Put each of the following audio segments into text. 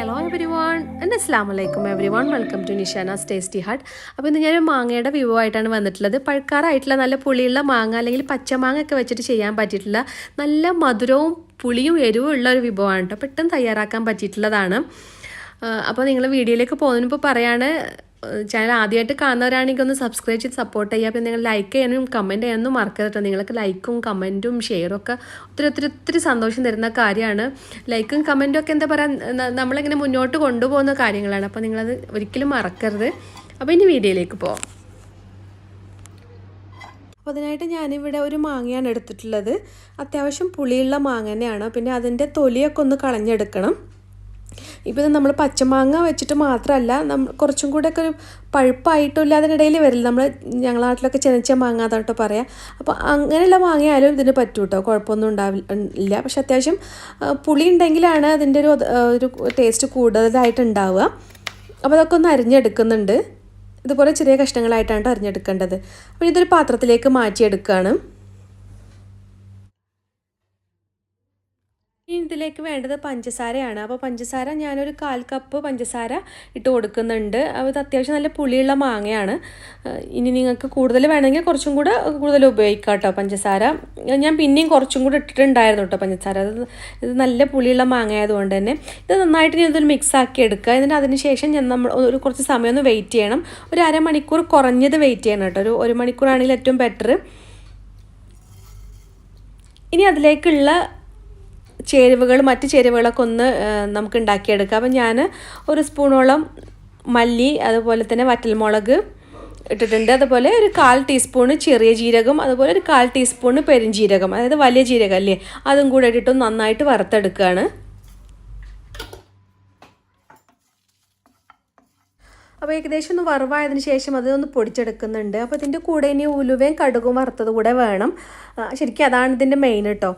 Hello every one എന്റെ അസ്ലാം വലൈക്കും everyone welcome to Nishana's tasty heart അപ്പോൾ ഇന്ന് ഞാനൊരു മാങ്ങയുടെ വ്യൂ ആയിട്ടാണ് വന്നിട്ടുള്ളത്. പഴുക്കാറായിട്ടുള്ള നല്ല പുളിയുള്ള മാങ്ങ അല്ലെങ്കിൽ പച്ചമാങ്ങ ഒക്കെ വെച്ചിട്ട് ചെയ്യാൻ പറ്റിയിട്ടുള്ള നല്ല മധുരവും പുളിയും എരിവും ഉള്ള ഒരു വിഭവമാണ് കേട്ടോ. പെട്ടെന്ന് തയ്യാറാക്കാൻ പറ്റിയിട്ടുള്ളതാണ്. അപ്പോൾ നിങ്ങൾ വീഡിയോയിലേക്ക് പോകുന്നതിന് പറയുകയാണ് ചാനൽ ആദ്യമായിട്ട് കാണുന്നവരാണെങ്കിൽ ഒന്ന് സബ്സ്ക്രൈബ് ചെയ്ത് സപ്പോർട്ട് ചെയ്യുക. പിന്നെ നിങ്ങൾ ലൈക്ക് ചെയ്യാനും കമന്റ് ചെയ്യാനും മറക്കരുത് നിങ്ങൾക്ക് ലൈക്കും കമന്റും ഷെയറും ഒക്കെ ഒത്തിരി ഒത്തിരി ഒത്തിരി സന്തോഷം തരുന്ന കാര്യമാണ്. ലൈക്കും കമന്റും ഒക്കെ എന്താ പറയുക നമ്മളിങ്ങനെ മുന്നോട്ട് കൊണ്ടുപോകുന്ന കാര്യങ്ങളാണ്. അപ്പോൾ നിങ്ങളത് ഒരിക്കലും മറക്കരുത്. അപ്പോൾ ഇനി വീഡിയോയിലേക്ക് പോവാം. അപ്പോൾ അതിനായിട്ട് ഞാനിവിടെ ഒരു മാങ്ങയാണ് എടുത്തിട്ടുള്ളത്. അത്യാവശ്യം പുളിയുള്ള മാങ്ങ തന്നെയാണ് പിന്നെ അതിന്റെ തൊലിയൊക്കെ ഒന്ന് കളഞ്ഞെടുക്കണം. ഇപ്പോൾ ഇത് നമ്മൾ പച്ചമാങ്ങ വെച്ചിട്ട് മാത്രമല്ല നമ്മൾ കുറച്ചും കൂടെ ഒക്കെ ഒരു പഴുപ്പായിട്ടില്ല അതിനിടയിൽ വരില്ല. നമ്മൾ ഞങ്ങളുടെ നാട്ടിലൊക്കെ ചെനച്ച മാങ്ങ അതാട്ടോ പറയാം. അപ്പോൾ അങ്ങനെയുള്ള മാങ്ങയായാലും ഇതിന് പറ്റും കേട്ടോ കുഴപ്പമൊന്നും ഉണ്ടാവില്ല പക്ഷെ അത്യാവശ്യം പുളി ഉണ്ടെങ്കിലാണ് അതിന്റെ ഒരു ഒരു ടേസ്റ്റ് കൂടുതലായിട്ട് ഉണ്ടാവുക അപ്പോൾ അതൊക്കെ ഒന്ന് അരിഞ്ഞെടുക്കുന്നുണ്ട്. ഇതുപോലെ ചെറിയ കഷ്ണങ്ങളായിട്ടാണ് അരിഞ്ഞെടുക്കേണ്ടത്. അപ്പോൾ ഇതൊരു പാത്രത്തിലേക്ക് മാറ്റിയെടുക്കുകയാണ് ഇനി ഇതിലേക്ക് വേണ്ടത് പഞ്ചസാരയാണ്. അപ്പോൾ പഞ്ചസാര ഞാനൊരു കാൽ കപ്പ് പഞ്ചസാര ഇട്ട് കൊടുക്കുന്നുണ്ട്. അത് അത്യാവശ്യം നല്ല പുളിയുള്ള മാങ്ങയാണ്. ഇനി നിങ്ങൾക്ക് കൂടുതൽ വേണമെങ്കിൽ കുറച്ചും കൂടെ കൂടുതൽ ഉപയോഗിക്കാം കേട്ടോ പഞ്ചസാര. ഞാൻ പിന്നെയും കുറച്ചും കൂടെ ഇട്ടിട്ടുണ്ടായിരുന്നു കേട്ടോ പഞ്ചസാര. അത് ഇത് നല്ല പുളിയുള്ള മാങ്ങ ആയതുകൊണ്ട് തന്നെ. ഇത് നന്നായിട്ട് ഇനി ഇതൊരു മിക്സ് ആക്കി എടുക്കുക. എന്നിട്ട് അതിന് ശേഷം ഞാൻ നമ്മൾ ഒരു കുറച്ച് സമയം ഒന്ന് വെയിറ്റ് ചെയ്യണം. ഒരു അരമണിക്കൂർ കുറഞ്ഞത് വെയിറ്റ് ചെയ്യണം കേട്ടോ ഒരു ഒരു മണിക്കൂറാണെങ്കിൽ ഏറ്റവും ബെറ്റർ ഇനി അതിലേക്കുള്ള ചേരുവകൾ മറ്റ് ചേരുവകളൊക്കെ ഒന്ന് നമുക്ക് ഉണ്ടാക്കിയെടുക്കാം. അപ്പം ഞാൻ ഒരു സ്പൂണോളം മല്ലി അതുപോലെ തന്നെ വറ്റൽമുളക് ഇട്ടിട്ടുണ്ട്. അതുപോലെ ഒരു കാൽ ടീസ്പൂണ് ചെറിയ ജീരകം അതുപോലെ ഒരു കാൽ ടീസ്പൂണ് പെരുംജീരകം അതായത് വലിയ ജീരകം അല്ലേ അതും കൂടെ ഇട്ടിട്ട് നന്നായിട്ട് വറുത്തെടുക്കുകയാണ്. അപ്പോൾ ഏകദേശം ഒന്ന് വറവായതിന് ശേഷം അതൊന്ന് പൊടിച്ചെടുക്കുന്നുണ്ട്. അപ്പോൾ ഇതിന്റെ കൂടെ ഇനി ഉലുവയും കടുകും വറുത്തത് കൂടെ വേണം. ശരിക്കും അതാണ് ഇതിന്റെ മെയിൻ കേട്ടോ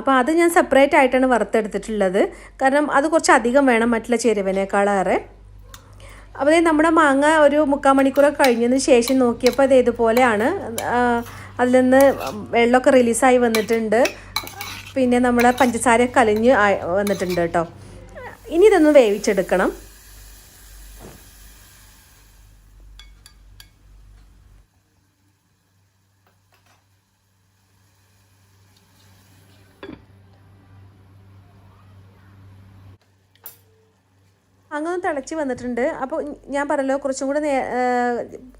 അപ്പോൾ അത് ഞാൻ സെപ്പറേറ്റ് ആയിട്ടാണ് വറുത്തെടുത്തിട്ടുള്ളത്. കാരണം അത് കുറച്ച് അധികം വേണം മറ്റുള്ള ചേരുവനേക്കാളേറെ. അപ്പോൾ നമ്മുടെ മാങ്ങ ഒരു മുക്കാൽ മണിക്കൂറൊക്കെ കഴിഞ്ഞതിന് ശേഷം നോക്കിയപ്പോൾ അത് ഇതുപോലെയാണ്. അതിൽ നിന്ന് വെള്ളമൊക്കെ റിലീസായി വന്നിട്ടുണ്ട്. പിന്നെ നമ്മുടെ പഞ്ചസാര കലിഞ്ഞ് വന്നിട്ടുണ്ട് കേട്ടോ ഇനി ഇതൊന്ന് വേവിച്ചെടുക്കണം. അങ്ങനെ തിളച്ച് വന്നിട്ടുണ്ട്. അപ്പോൾ ഞാൻ പറഞ്ഞല്ലോ കുറച്ചും കൂടെ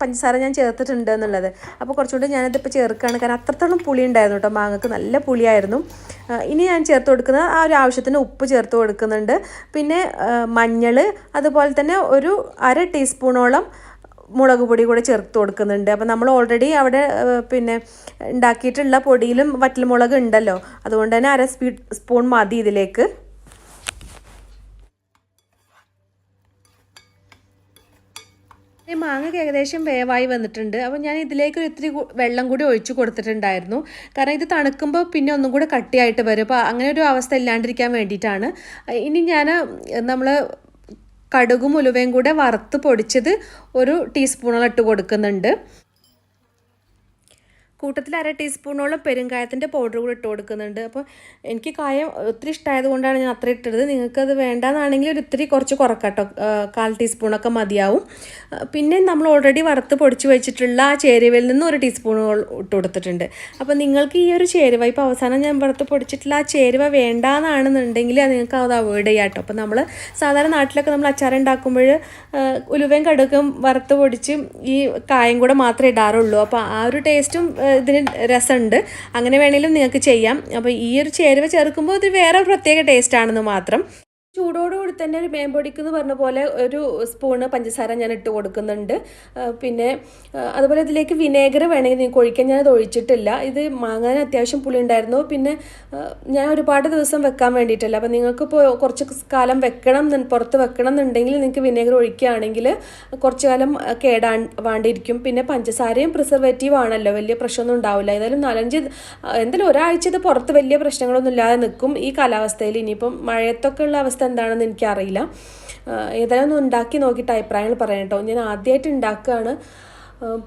പഞ്ചസാര ഞാൻ ചേർത്തിട്ടുണ്ട് എന്നുള്ളത്. അപ്പോൾ കുറച്ചും കൂടെ ഞാനതിപ്പോൾ ചേർക്കുകയാണ്. കാരണം അത്രത്തോളം പുളി ഉണ്ടായിരുന്നു കേട്ടോ. മാങ്ങക്ക് നല്ല പുളിയായിരുന്നു. ഇനി ഞാൻ ചേർത്ത് കൊടുക്കുന്ന ആ ഒരു ആവശ്യത്തിന് ഉപ്പ് ചേർത്ത് കൊടുക്കുന്നുണ്ട്. പിന്നെ മഞ്ഞൾ അതുപോലെ തന്നെ ഒരു അര ടീസ്പൂണോളം മുളക് പൊടി കൂടെ ചേർത്ത് കൊടുക്കുന്നുണ്ട്. അപ്പം നമ്മൾ ഓൾറെഡി അവിടെ പിന്നെ ഉണ്ടാക്കിയിട്ടുള്ള പൊടിയിലും വറ്റൽമുളക് ഉണ്ടല്ലോ. അതുകൊണ്ട് തന്നെ അര സ്പീ സ്പൂൺ മതി ഇതിലേക്ക്. മാങ്ങ ഏകദേശം വേവായി വന്നിട്ടുണ്ട്. അപ്പോൾ ഞാൻ ഇതിലേക്ക് ഒരു ഇത്തിരി വെള്ളം കൂടി ഒഴിച്ചു കൊടുത്തിട്ടുണ്ടായിരുന്നു. കാരണം ഇത് തണുക്കുമ്പോൾ പിന്നെ ഒന്നും കൂടെ കട്ടിയായിട്ട് വരും. അപ്പോൾ അങ്ങനെ ഒരു അവസ്ഥ ഇല്ലാണ്ടിരിക്കാൻ വേണ്ടിയിട്ടാണ്. ഇനി ഞാൻ നമ്മൾ കടുകും ഉലുവയും കൂടെ വറുത്ത് പൊടിച്ചത് ഒരു ടീസ്പൂണോളം ഇട്ട് കൊടുക്കുന്നുണ്ട്. കൂട്ടത്തിൽ അര ടീസ്പൂണോളം പെരുങ്കായത്തിന്റെ പൗഡർ കൂടി ഇട്ട് കൊടുക്കുന്നുണ്ട്. അപ്പോൾ എനിക്ക് കായം ഒത്തിരി ഇഷ്ടമായത് കൊണ്ടാണ് ഞാൻ അത്ര ഇട്ടത്. നിങ്ങൾക്കത് വേണ്ടാന്നാണെങ്കിൽ ഒരു ഇത്തിരി കുറച്ച് കുറക്കാട്ടോ. കാൽ ടീസ്പൂണൊക്കെ മതിയാവും. പിന്നെ നമ്മൾ ഓൾറെഡി വറുത്ത് പൊടിച്ച് വെച്ചിട്ടുള്ള ആ ചേരുവയിൽ നിന്ന് ഒരു ടീസ്പൂൺ ഇട്ട് കൊടുത്തിട്ടുണ്ട്. അപ്പോൾ നിങ്ങൾക്ക് ഈ ഒരു ചേരുവ ഇപ്പോൾ അവസാനം ഞാൻ വറുത്ത് പൊടിച്ചിട്ടുള്ള ആ ചേരുവ വേണ്ടാന്നാണെന്നുണ്ടെങ്കിൽ നിങ്ങൾക്ക് അത് അവോയ്ഡ് ചെയ്യാം കേട്ടോ അപ്പോൾ നമ്മൾ സാധാരണ നാട്ടിലൊക്കെ നമ്മൾ അച്ചാർ ഉണ്ടാക്കുമ്പോൾ ഉലുവയും കടുക്കും വറുത്ത് പൊടിച്ച് ഈ കായം കൂടെ മാത്രമേ ഇടാറുള്ളൂ. അപ്പോൾ ആ ഒരു ടേസ്റ്റും ഇതിന് രസമുണ്ട്. അങ്ങനെ വേണമെങ്കിലും നിങ്ങൾക്ക് ചെയ്യാം. അപ്പോൾ ഈ ഒരു ചേരുവ ചേർക്കുമ്പോൾ ഇത് വേറെ പ്രത്യേക ടേസ്റ്റാണെന്ന് മാത്രം. ചൂടോടുകൂടി തന്നെ ഒരു മേമ്പൊടിക്ക് എന്ന് പറഞ്ഞ പോലെ ഒരു സ്പൂണ് പഞ്ചസാര ഞാൻ ഇട്ട് കൊടുക്കുന്നുണ്ട്. പിന്നെ അതുപോലെ ഇതിലേക്ക് വിനേഗർ വേണമെങ്കിൽ നിങ്ങൾക്ക് ഒഴിക്കാൻ ഞാനത് ഒഴിച്ചിട്ടില്ല. ഇത് മാങ്ങാൻ അത്യാവശ്യം പുളി ഉണ്ടായിരുന്നു പിന്നെ ഞാൻ ഒരുപാട് ദിവസം വെക്കാൻ വേണ്ടിയിട്ടില്ല. അപ്പോൾ നിങ്ങൾക്ക് ഇപ്പോൾ കുറച്ച് കാലം വെക്കണം പുറത്ത് വെക്കണം എന്നുണ്ടെങ്കിൽ നിങ്ങൾക്ക് വിനേഗർ ഒഴിക്കുകയാണെങ്കിൽ കുറച്ച് കാലം കേടാ വേണ്ടിയിരിക്കും. പിന്നെ പഞ്ചസാരയും പ്രിസർവേറ്റീവ് ആണല്ലോ. വലിയ പ്രശ്നമൊന്നും ഉണ്ടാവില്ല. ഏതായാലും നാലഞ്ച് എന്തായാലും ഒരാഴ്ച ഇത് പുറത്ത് വലിയ പ്രശ്നങ്ങളൊന്നും ഇല്ലാതെ നിൽക്കും ഈ കാലാവസ്ഥയിൽ ഇനിയിപ്പം മഴയത്തൊക്കെ ഉള്ള അവസ്ഥ എന്താണെന്ന് എനിക്കറിയില്ല. ഏതായാലും ഒന്ന് ഉണ്ടാക്കി നോക്കിയിട്ട് അഭിപ്രായങ്ങൾ പറയാം കേട്ടോ. ഞാൻ ആദ്യമായിട്ട് ഉണ്ടാക്കുകയാണ്.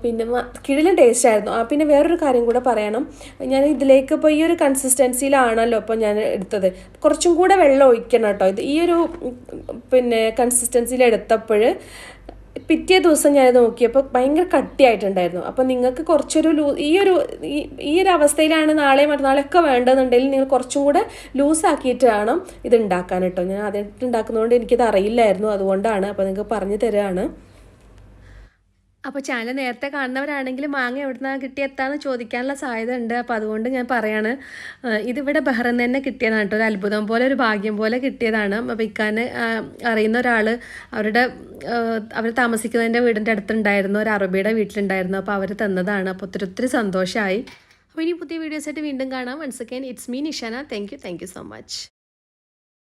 പിന്നെ കിഴിലും ടേസ്റ്റ് ആയിരുന്നു. ആ പിന്നെ വേറൊരു കാര്യം കൂടെ പറയണം. ഞാൻ ഇതിലേക്ക് ഇപ്പോൾ ഈ ഒരു കൺസിസ്റ്റൻസിയിലാണല്ലോ ഇപ്പോൾ ഞാൻ എടുത്തത്. കുറച്ചും കൂടെ വെള്ളം ഒഴിക്കണം കേട്ടോ. ഇത് ഈ ഒരു പിന്നെ കൺസിസ്റ്റൻസിയിൽ എടുത്തപ്പോൾ പിറ്റേ ദിവസം ഞാനത് നോക്കിയപ്പോൾ ഭയങ്കര കട്ടിയായിട്ടുണ്ടായിരുന്നു. അപ്പോൾ നിങ്ങൾക്ക് കുറച്ചൊരു ലൂ ഈ ഒരു ഈ ഒരു അവസ്ഥയിലാണ് നാളെ മറ്റന്നാളൊക്കെ വേണ്ടതെന്നുണ്ടെങ്കിൽ നിങ്ങൾ കുറച്ചും കൂടെ ലൂസാക്കിയിട്ട് വേണം ഇത് ഉണ്ടാക്കാൻ കേട്ടോ. ഞാൻ ആദ്യമായിട്ട് ഉണ്ടാക്കുന്നതുകൊണ്ട് എനിക്കത് അറിയില്ലായിരുന്നു. അതുകൊണ്ടാണ് അപ്പോൾ നിങ്ങൾക്ക് പറഞ്ഞു തരാണ്. അപ്പോൾ ചാനൽ നേരത്തെ കാണുന്നവരാണെങ്കിൽ മാങ്ങ എവിടുന്നാ കിട്ടിയെത്താന്ന് ചോദിക്കാനുള്ള സാധ്യത ഉണ്ട് അപ്പോൾ അതുകൊണ്ട് ഞാൻ പറയാണ് ഇതിവിടെ ബഹ്റിൻ തന്നെ കിട്ടിയതാണ് കേട്ടോ. ഒരു അത്ഭുതം പോലെ ഒരു ഭാഗ്യം പോലെ കിട്ടിയതാണ്. അപ്പോൾ ഇക്കാന് അറിയുന്ന ഒരാൾ അവരുടെ അവർ താമസിക്കുന്നതിന്റെ വീടിന്റെ അടുത്തുണ്ടായിരുന്നു. ഒരു അറബിയുടെ വീട്ടിലുണ്ടായിരുന്നു. അപ്പോൾ അവർ തന്നതാണ്. അപ്പോൾ ഒത്തിരി ഒത്തിരി സന്തോഷമായി അപ്പോൾ ഇനി പുതിയ വീഡിയോസായിട്ട് വീണ്ടും കാണാം. Once again it's me Nishana. Thank you thank you so much